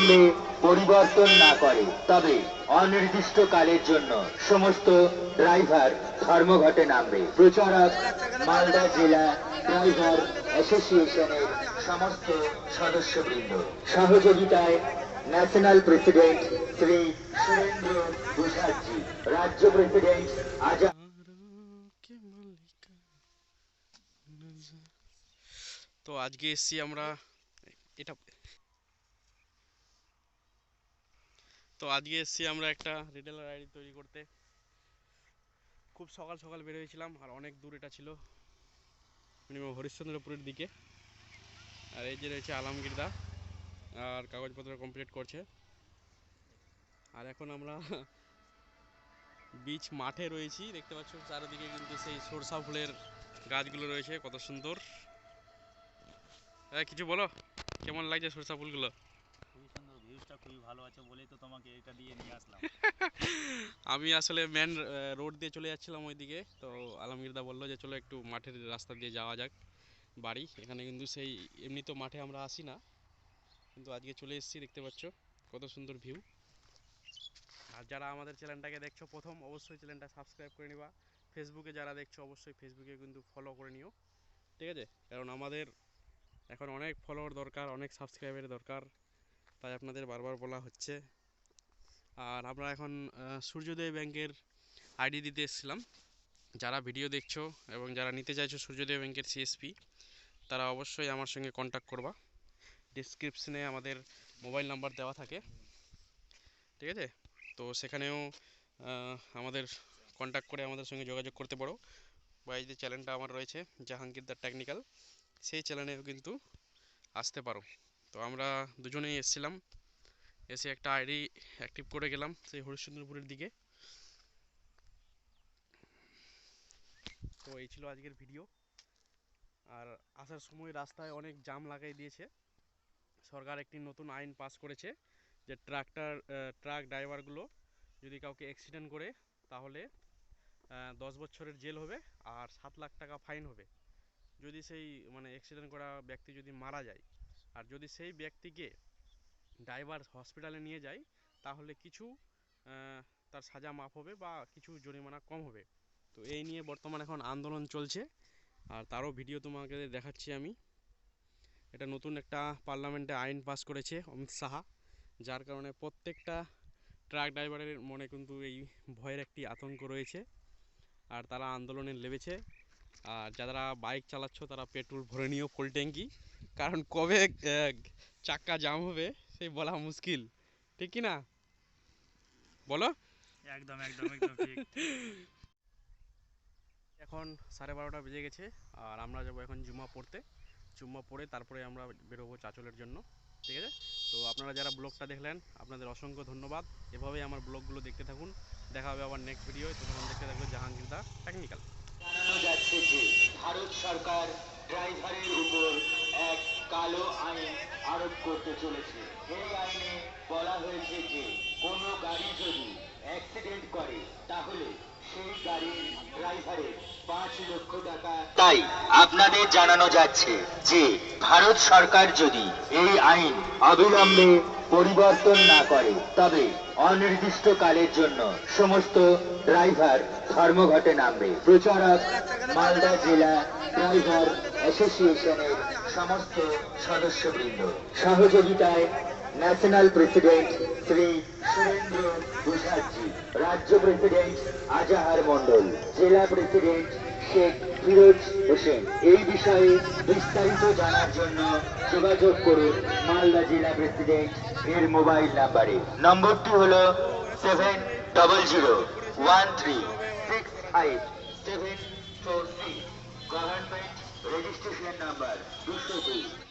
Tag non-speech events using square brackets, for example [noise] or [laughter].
করলে পরিবর্তন না করে, তবে অনির্দিষ্ট কালের জন্য সমস্ত ড্রাইভার ধর্মঘটে নামবে। প্রচারক, মালদা জেলা ড্রাইভার অ্যাসোসিয়েশনের সমস্ত সদস্যবৃন্দ। সহযোগিতায় ন্যাশনাল প্রেসিডেন্ট শ্রী সুরেন্দ্র মুখার্জি রাজ্য প্রেসিডেন্ট আজাদ তো আজকে এসছি আমরা এটা তো আজকে এসছি আমরা একটা রিটেলার আইডি তৈরি করতে। খুব সকাল সকাল বের হয়েছিলাম, আর অনেক দূর এটা ছিল। মিনিমাম হরিশ্চন্দ্রপুরের দিকে। আর এই যে রয়েছে আলমগীরদা আর কাগজপত্র কমপ্লিট করছে। আর এখন আমরা [laughs] বিচ মাঠে রয়েছি। দেখতে পাচ্ছ চারিদিকে কিন্তু সেই সরষা ফুলের গাছগুলো রয়েছে, কত সুন্দর। হ্যাঁ কিছু বলো, কেমন লাগছে সরষা ফুলগুলো? খুবই ভালো আছে বলেই তো তোমাকে এটা দিয়ে নিয়ে আসলাম। [laughs] আমি আসলে মেন রোড দিয়ে চলে যাচ্ছিলাম ওইদিকে। তো আলমগীরদা বলল যে, চলো একটু মাঠের রাস্তা দিয়ে যাওয়া যাক, বাড়ি। এখানে কিন্তু সেই, এমনি তো মাঠে আমরা আসি না। কিন্তু আজকে চলে এসেছি, দেখতে পাচ্ছ, কত সুন্দর ভিউ আর যারা আমাদের চ্যানেলটাকে দেখছ প্রথম, অবশ্যই চ্যানেলটা সাবস্ক্রাইব করে নিবা। ফেসবুকে যারা দেখছ, অবশ্যই ফেসবুকে কিন্তু ফলো করে নিও। ঠিক আছে? কারণ আমাদের এখন অনেক ফলোয়ার দরকার, অনেক সাবস্ক্রাইবের দরকার। তাই আপনাদের বারবার বলা হচ্ছে। আর আমরা এখন সূর্যোদয় ব্যাংকের আইডি দিতে এসেছিলাম। যারা ভিডিও দেখছ এবং যারা নিতে চাইছো সূর্যোদয় ব্যাংকের সিএসপি তারা অবশ্যই আমার সঙ্গে কন্ট্যাক্ট করবা। ডিসক্রিপশনে আমাদের মোবাইল নাম্বার দেওয়া থাকে। ঠিক আছে? তো সেখানেও আমাদের কন্ট্যাক্ট করে আমাদের সঙ্গে যোগাযোগ করতে পারো। বা এই যে চ্যানেলটা আমার রয়েছে জাহাঙ্গীর দ্য টেকনিক্যাল সেই চ্যানেলেও কিন্তু আসতে পারো। তো আমরা দুজনেই এসেছিলাম। এসে একটা আইডি অ্যাক্টিভ করে গেলাম সেই হরিশ্চন্দ্রপুরের দিকে। তো এই ছিল আজকের ভিডিও আর আসার সময় রাস্তায় অনেক জাম লাগাই দিয়েছে। সরকার একটি নতুন আইন পাস করেছে যে ট্রাক্টর ট্রাক ড্রাইভারগুলো যদি কাউকে অ্যাক্সিডেন্ট করে, তাহলে দশ বছরের জেল হবে আর সাত লাখ টাকা ফাইন হবে। যদি সেই মানে অ্যাক্সিডেন্ট করা ব্যক্তি যদি মারা যায় আর যদি সেই ব্যক্তিকে ড্রাইভার হসপিটালে নিয়ে যায়, তাহলে কিছু তার সাজা মাফ হবে বা কিছু জরিমানা কম হবে। তো এই নিয়ে বর্তমান এখন আন্দোলন চলছে। আর তারও ভিডিও তোমাকে দেখাচ্ছি আমি। এটা নতুন একটা পার্লামেন্টে আইন পাস করেছে অমিত সাহা, যার কারণে প্রত্যেকটা ট্রাক ড্রাইভারের মনে কিন্তু এই ভয়ের একটি আতঙ্ক রয়েছে। আর তারা আন্দোলনে লেবেছে আর যারা বাইক চালাচ্ছ, তারা পেট্রোল ভরে নিও ফুল ট্যাঙ্কি কারণ কবে আহ, চাক্কা জাম হবে সেই বলা মুশকিল। ঠিক কি না? বলো। একদম একদম একদম ঠিক এখন সাড়ে বারোটা বেজে গেছে আর আমরা যাব এখন জুম্মা পড়তে। জুম্মা পড়ে তারপরে আমরা বেরোবো চাচলের জন্য ঠিক আছে? তো আপনারা যারা ব্লগটা দেখলেন আপনাদের অসংখ্য ধন্যবাদ। এভাবেই আমার ব্লগগুলো দেখতে থাকুন। দেখা হবে আবার নেক্সট ভিডিও তখন দেখতে থাকবে জাহাঙ্গীর দা টেকনিক্যাল জানানো যাচ্ছে যে ভারত সরকার ড্রাইভারের উপর এক কালো আইন আরোপ করতে চলেছে। এই আইনে বলা হয়েছে যে, কোনো গাড়ি যদি অ্যাক্সিডেন্ট করে, তাহলে সেই গাড়ির ড্রাইভারের পাঁচ লক্ষ টাকা তাই আপনাদের জানানো যাচ্ছে যে, ভারত সরকার যদি এই আইন অবিলম্বে পরিবর্তন না করে, তবে অনির্দিষ্টকালের জন্য সমস্ত ড্রাইভার ধর্মঘটে নামবে। প্রচারক, মালদা জেলা ড্রাইভার অ্যাসোসিয়েশনের সমস্ত সদস্যবৃন্দ। সহযোগিতায় ন্যাশনাল প্রেসিডেন্ট শ্রী সুরেন্দ্র মুখার্জি রাজ্য প্রেসিডেন্ট আজাহার মণ্ডল, জেলা প্রেসিডেন্ট শেখ ফিরোজ হোসেন। এই বিষয়ে বিস্তারিত জানার জন্য যোগাযোগ করুন মালদা জেলা প্রেসিডেন্ট এর মোবাইল নাম্বারে। নম্বরটি হল seven double zero one three six five. Seven four six government